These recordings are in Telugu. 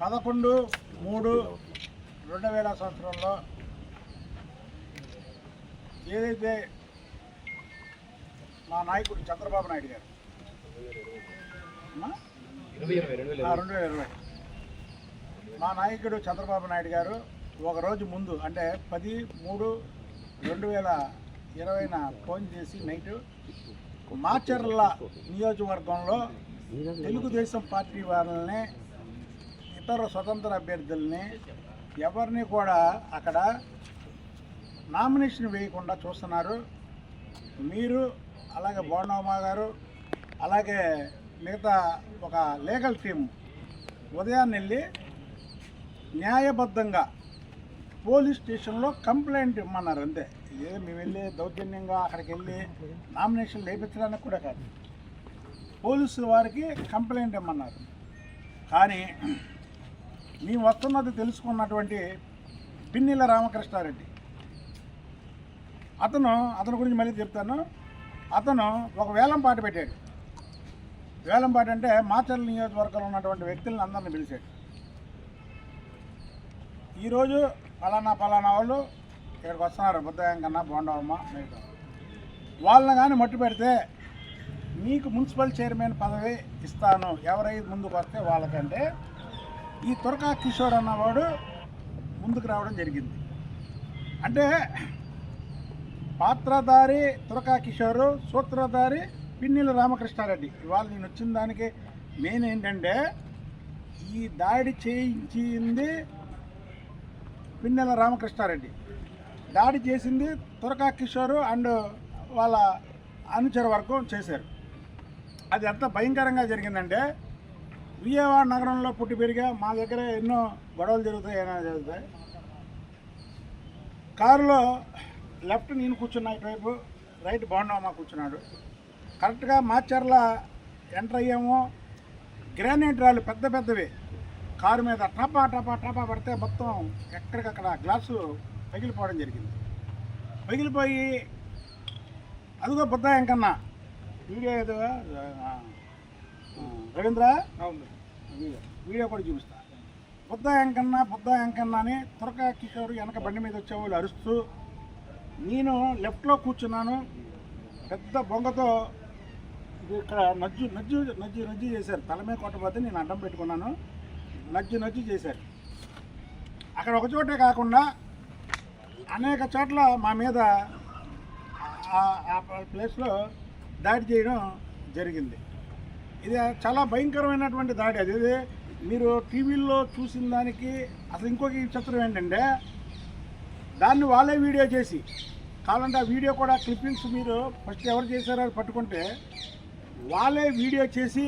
పదకొండు మూడు రెండు వేల సంవత్సరంలో ఏదైతే మా నాయకుడు చంద్రబాబు నాయుడు గారు రెండు వేల ఇరవై. మా నాయకుడు చంద్రబాబు నాయుడు గారు ఒక రోజు ముందు అంటే పది మూడు రెండు వేల ఇరవైన ఫోన్ చేసి నైట్ మాచర్ల నియోజకవర్గంలో తెలుగుదేశం పార్టీ వాళ్ళనే ఇతర స్వతంత్ర అభ్యర్థుల్ని ఎవరిని కూడా అక్కడ నామినేషన్ వేయకుండా చూస్తున్నారు. మీరు అలాగే బోండమ్మ గారు అలాగే మిగతా ఒక లీగల్ టీం ఉదయాన్నే వెళ్ళి న్యాయబద్ధంగా పోలీస్ స్టేషన్లో కంప్లైంట్ ఇమ్మన్నారు. అంతే. ఏదో మేము వెళ్ళి దౌర్జన్యంగా అక్కడికి వెళ్ళి నామినేషన్ లేపించడానికి కూడా కాదు. పోలీసు వారికి కంప్లైంట్ ఇమ్మన్నారు. కానీ మేము వస్తున్నది తెలుసుకున్నటువంటి పిన్నిల రామకృష్ణారెడ్డి. అతను అతని గురించి మళ్ళీ చెప్తాను. అతను ఒక వేలం పాట పెట్టాడు. వేలం పాట అంటే మాచర్ల నియోజకవర్గంలో ఉన్నటువంటి వ్యక్తులను అందరిని పిలిచాడు. ఈరోజు ఫలానా ఫలానా వాళ్ళు ఇక్కడికి వస్తున్నారు. బుద్ధయం కన్నా బోండవమ్మ మిగతా వాళ్ళని కానీ మట్టు పెడితే మీకు మున్సిపల్ చైర్మన్ పదవి ఇస్తాను. ఎవరైతే ముందుకు వస్తే వాళ్ళకంటే ఈ తురకా కిషోర్ అన్నవాడు ముందుకు రావడం జరిగింది. అంటే పాత్రధారి తురకా కిషోర్ సూత్రధారి పిన్నెల రామకృష్ణారెడ్డి. ఇవాళ నేను వచ్చిన దానికి మెయిన్ ఏంటంటే ఈ దాడి చేయించింది పిన్నెల రామకృష్ణారెడ్డి. దాడి చేసింది తురకా కిషోరు అండ్ వాళ్ళ అనుచర వర్గం చేశారు. అది ఎంత భయంకరంగా జరిగిందంటే విజయవాడ నగరంలో పుట్టి పెరిగా మా దగ్గర ఎన్నో గొడవలు జరుగుతాయి ఏమైనా జరుగుతాయి. కారులో లెఫ్ట్ నేను కూర్చున్నా ఇటువైపు రైట్ బాగుండవమ్మా కూర్చున్నాడు. కరెక్ట్గా మాచర్ల ఎంటర్ అయ్యాము. గ్రానైట్ రాళ్ళు పెద్ద పెద్దవి. కారు మీద టపా టపా టపా పడితే మొత్తం ఎక్కడికక్కడ గ్లాసు పగిలిపోవడం జరిగింది. పగిలిపోయి అదిగో బుద్ధ ఎంకన్నా వీడియో ఏదో రవీంద్ర వీడియో వీడియో కూడా చూపిస్తా. బుద్ధ ఎంకన్నా బుద్ధ ఎంకన్నా అని తురక కిషోర్ వెనక బండి మీద వచ్చేవాళ్ళు అరుస్తూ నేను లెఫ్ట్లో కూర్చున్నాను. పెద్ద బొంగతో ఇది ఇక్కడ నజ్జు నజ్జు నజ్జు నజ్జు చేశారు. తల మీద కొట్టబోతే నేను అడ్డం పెట్టుకున్నాను. నజ్జు నజ్జు చేశారు. అక్కడ ఒక చోటే కాకుండా అనేక చోట్ల మా మీద ఆ ప్లేస్లో దాడి చేయడం జరిగింది. ఇది చాలా భయంకరమైనటువంటి దాడి అది. ఇది మీరు టీవీల్లో చూసిన దానికి అసలు ఇంకొక చిత్రం ఏంటంటే దాన్ని వాళ్ళే వీడియో చేసి కావాలంటే ఆ వీడియో కూడా క్లిప్పింగ్స్ మీరు ఫస్ట్ ఎవరు చేశారో అది పట్టుకుంటే వాళ్ళే వీడియో చేసి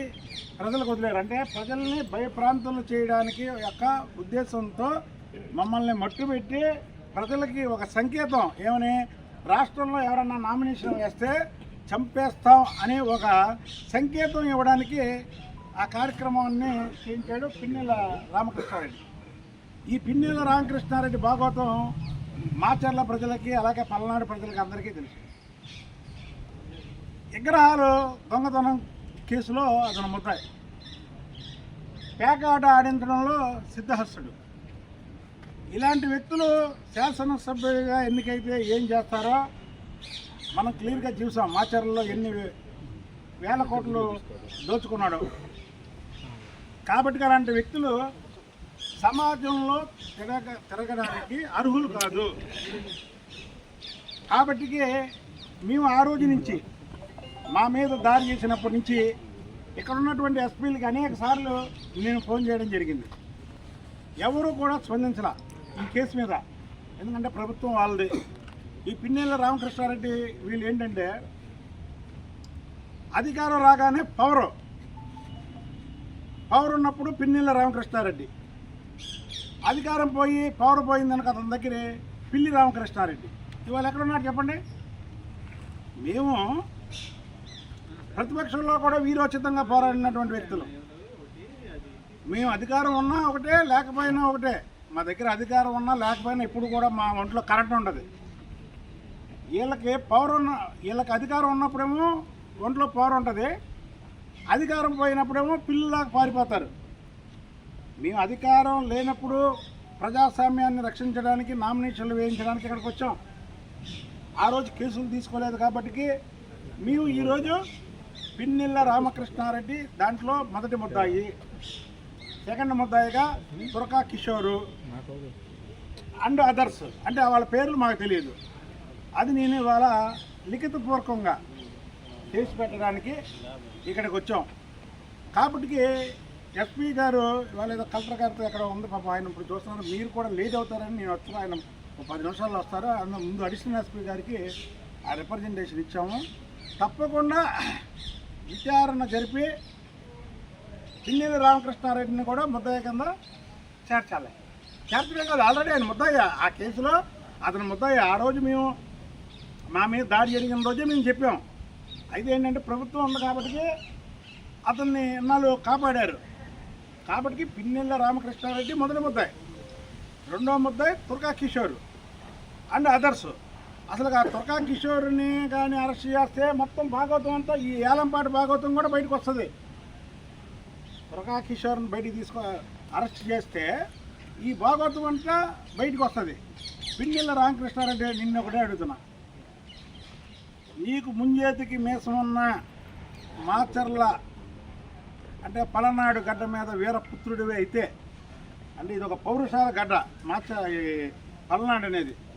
ప్రజలకు వదిలేరు. అంటే ప్రజల్ని భయప్రాంతంలో చేయడానికి యొక్క ఉద్దేశంతో మమ్మల్ని మట్టుబెట్టి ప్రజలకి ఒక సంకేతం ఏమని రాష్ట్రంలో ఎవరన్నా నామినేషన్ వేస్తే చంపేస్తాం అనే ఒక సంకేతం ఇవ్వడానికి ఆ కార్యక్రమాన్ని చేయించాడు పిన్నెల రామకృష్ణారెడ్డి. ఈ పిన్నెల రామకృష్ణారెడ్డి భాగవతం మాచర్ల ప్రజలకి అలాగే పల్నాడు ప్రజలకి అందరికీ తెలుసు. విగ్రహాలు దొంగతనం కేసులో అతను ముద్దాయి పేకాట ఆడించడంలో సిద్ధహస్తుడు. ఇలాంటి వ్యక్తులు శాసనసభ్యుడిగా ఎన్నికైతే ఏం చేస్తారో మనం క్లియర్గా చూసాం. మాచర్లలో ఎన్ని వేల కోట్లు దోచుకున్నాడు. కాబట్టి అలాంటి వ్యక్తులు సమాజంలో తిరగ తిరగడానికి అర్హులు కాదు. కాబట్టికి మేము ఆ రోజు నుంచి మా మీద దారి చేసినప్పటి నుంచి ఇక్కడ ఉన్నటువంటి ఎస్పీలకి అనేక సార్లు నేను ఫోన్ చేయడం జరిగింది. ఎవరు కూడా స్పందించలా ఈ కేసు మీద. ఎందుకంటే ప్రభుత్వం వాళ్ళది. ఈ పిన్నెల రామకృష్ణారెడ్డి వీళ్ళు ఏంటంటే అధికారం రాగానే పవర్. పవర్ ఉన్నప్పుడు పిన్నెల రామకృష్ణారెడ్డి. అధికారం పోయి పవర్ పోయిందనక అతని దగ్గర పిల్లి రామకృష్ణారెడ్డి. ఇవాళ ఎక్కడ ఉన్నారు చెప్పండి? మేము ప్రతిపక్షంలో కూడా వీరోచితంగా పోరాడినటువంటి వ్యక్తులు. మేము అధికారం ఉన్నా ఒకటే లేకపోయినా ఒకటే. మా దగ్గర అధికారం ఉన్నా లేకపోయినా ఇప్పుడు కూడా మా ఒంట్లో కరెంట్ ఉండదు. వీళ్ళకి పవర్ ఉన్న వీళ్ళకి అధికారం ఉన్నప్పుడేమో ఒంట్లో పవర్ ఉంటుంది. అధికారం పోయినప్పుడేమో పిల్లలాగా పారిపోతారు. మేము అధికారం లేనప్పుడు ప్రజాస్వామ్యాన్ని రక్షించడానికి నామినేషన్లు వేయించడానికి ఇక్కడికి వచ్చాం. ఆ రోజు కేసులు తీసుకోలేదు కాబట్టి మేము ఈరోజు పిన్నిళ్ళ రామకృష్ణారెడ్డి దాంట్లో మొదటి ముద్దాయి. సెకండ్ ముద్దాయిగా దుర్గా కిషోరు అండ్ అదర్స్ అంటే వాళ్ళ పేర్లు మాకు తెలియదు. అది నేను ఇవాళ లిఖితపూర్వకంగా చేసి పెట్టడానికి ఇక్కడికి వచ్చాం. కాబట్టి ఎస్పీ గారు ఇవాళ ఏదో కలెక్టర్ గారితో ఎక్కడ ఉంది పాప ఆయన ఇప్పుడు చూస్తున్నారు. మీరు కూడా లేట్ అవుతారని నేను వచ్చాను ఆయన ఒక పది నిమిషాల్లో వస్తారు. అందులో ముందు అడిషనల్ ఎస్పీ గారికి ఆ రిప్రజెంటేషన్ ఇచ్చాము. తప్పకుండా విచారణ జరిపి పిన్నెల రామకృష్ణారెడ్డిని కూడా ముద్దయ్య కింద చేర్చాలి. చేర్చడం కాదు ఆల్రెడీ ఆయన ముద్దయ్య ఆ కేసులో. అతను ముద్దయ్య ఆ రోజు మేము మా మీద దాడి జరిగిన రోజే మేము చెప్పాం. అయితే ఏంటంటే ప్రభుత్వం ఉంది కాబట్టి అతన్ని ఎన్నాళ్ళు కాపాడారు. కాబట్టి పిన్నెల్ల రామకృష్ణారెడ్డి మొదటి ముద్దాయి. రెండవ ముద్దాయి తుర్కా కిషోర్ అండ్ అదర్స్ అసలు ఆ తుర్కా కిషోర్ని కానీ అరెస్ట్ చేస్తే మొత్తం భాగవతం అంతా ఈ ఏలంపాటి భాగవతం కూడా బయటకు వస్తుంది. తుర్కా కిషోర్ని బయటికి తీసుకో అరెస్ట్ చేస్తే ఈ భాగవతం అంతా బయటకు వస్తుంది. పిన్నెల్ల రామకృష్ణారెడ్డి నిన్న ఒకటే అడుగుతున్నా. నీకు ముంజేతికి మీసమున్న మాచర్ల అంటే పలనాడు గడ్డ మీద వీరపుత్రుడివి అయితే అంటే ఇది ఒక పౌరుషాల గడ్డ మాచ ఈ పలనాడు అనేది.